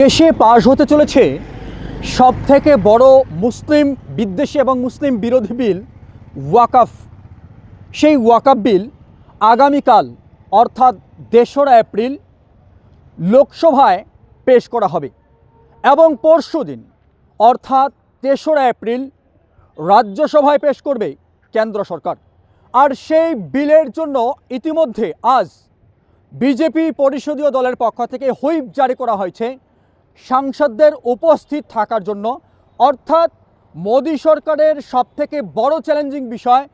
দেশে পাশ হতে চলেছে সব থেকে বড় মুসলিম বিদ্বেষী এবং মুসলিম বিরোধী বিল, ওয়াকাফ। সেই ওয়াকাফ বিল আগামীকাল, অর্থাৎ তেসরা এপ্রিল, লোকসভায় পেশ করা হবে। এবং পরশু দিন, অর্থাৎ তেসরা এপ্রিল, রাজ্যসভায় পেশ করবে কেন্দ্র সরকার। আর সেই বিলের জন্য ইতিমধ্যে আজ বিজেপি পরিষদীয় দলের পক্ষ থেকে হুইপ জারি করা হয়েছে সাংসদদের উপস্থিত থাকার জন্য, অর্থাৎ মোদী সরকারের সবথেকে বড় চ্যালেঞ্জিং বিষয়,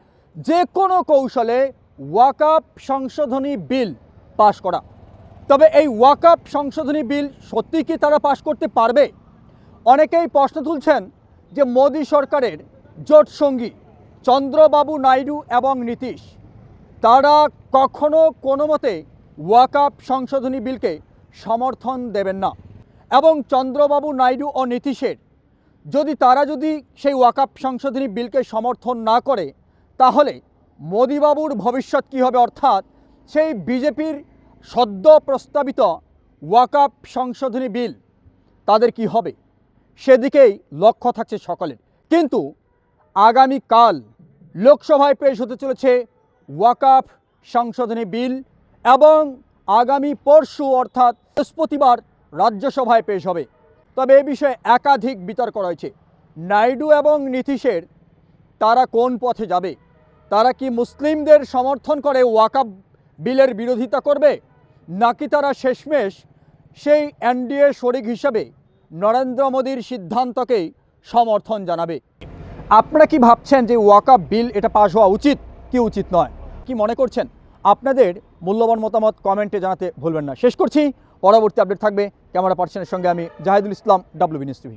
যে কোনো কৌশলে ওয়াকাপ সংশোধনী বিল পাশ করা। তবে এই ওয়াকাপ সংশোধনী বিল সত্যি কি তারা পাশ করতে পারবে? অনেকেই প্রশ্ন তুলছেন যে মোদী সরকারের জোট সঙ্গী চন্দ্রবাবু নাইডু এবং নীতিশ, তারা কখনো কোনো মতে ওয়াকাপ সংশোধনী বিলকে সমর্থন দেবেন না। এবং চন্দ্রবাবু নাইডু ও নীতিশের। যদি তারা যদি সেই ওয়াকাপ সংশোধনী বিলকে সমর্থন না করে, তাহলে মোদিবাবুর ভবিষ্যৎ কী হবে? অর্থাৎ সেই বিজেপির সদ্য প্রস্তাবিত ওয়াকাপ সংশোধনী বিল তাদের কি হবে? সেদিকেই লক্ষ্য থাকছে সকলের। কিন্তু আগামীকাল লোকসভায় পেশ হতে চলেছে ওয়াকাফ সংশোধনী বিল এবং আগামী পরশু, অর্থাৎ বৃহস্পতিবার রাজ্যসভায় পেশ হবে। তবে এ বিষয়ে একাধিক বিতর্ক রয়েছে। নাইডু এবং নীতিশের তারা কোন পথে যাবে? তারা কি মুসলিমদের সমর্থন করে ওয়াকাব বিলের বিরোধিতা করবে? নাকি তারা শেষমেশ সেই এনডিএ শরিক হিসাবে নরেন্দ্র মোদীর সিদ্ধান্তকেই সমর্থন জানাবে? আপনারা কি ভাবছেন যে ওয়াকাব বিল এটা পাশ হওয়া উচিত, কি উচিত নয়? কি মনে করছেন? আপনাদের মূল্যবান মতামত কমেন্টে জানাতে ভুলবেন না। শেষ করছি। পরবর্তী আপডেট থাকবে ক্যামেরা পার্সনের সঙ্গে আমি Zahidul Islam W News TV